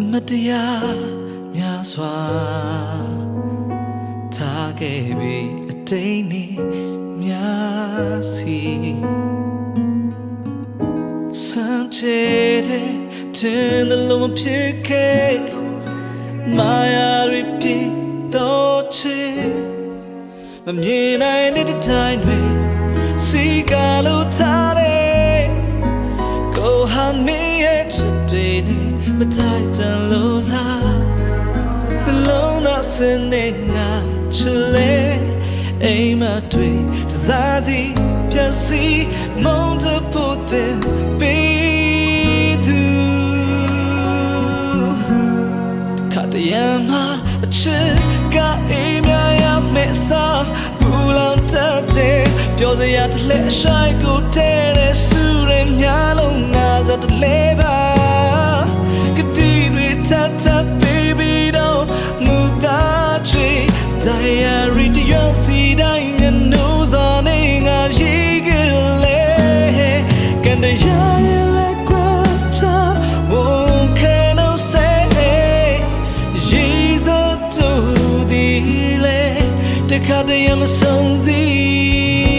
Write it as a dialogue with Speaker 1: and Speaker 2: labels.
Speaker 1: အမတ်တရားများစွာထားခဲ့ပြီးအတိတ်နေများစီစမ်းချေတဲ့တင်တယ်လို့မဖြစ်ခဲ့မာယာရီပြတော့ချေမမြင်နိုင်တဲ့တိုင်းတွေစီကလို့ထားတယ်ကိုဟာမင်းရဲ့ချစ်တွေနဲ့ မထိုက်တန်လို့လားနှလုံးသားစင်နေငါချစ်လေအိမ်မတွေတစားစီပြည့်စီမုန်းတဖို့တဲ့ပေးသူခတ်တရမ်းမှာအချစ်ကအိမ်များရမယ်စားဘူလောင်တတ်တဲ့ပြောစရာတစ်လက်ရှိုင်ကိုတဲ့ တိုင်းမျက်နှာစာနေငါရေးကြလေကန်တရရဲ့လက်ကွာချာ won't can I say Jesus to the le တခါတည်းမဆုံးစီတာ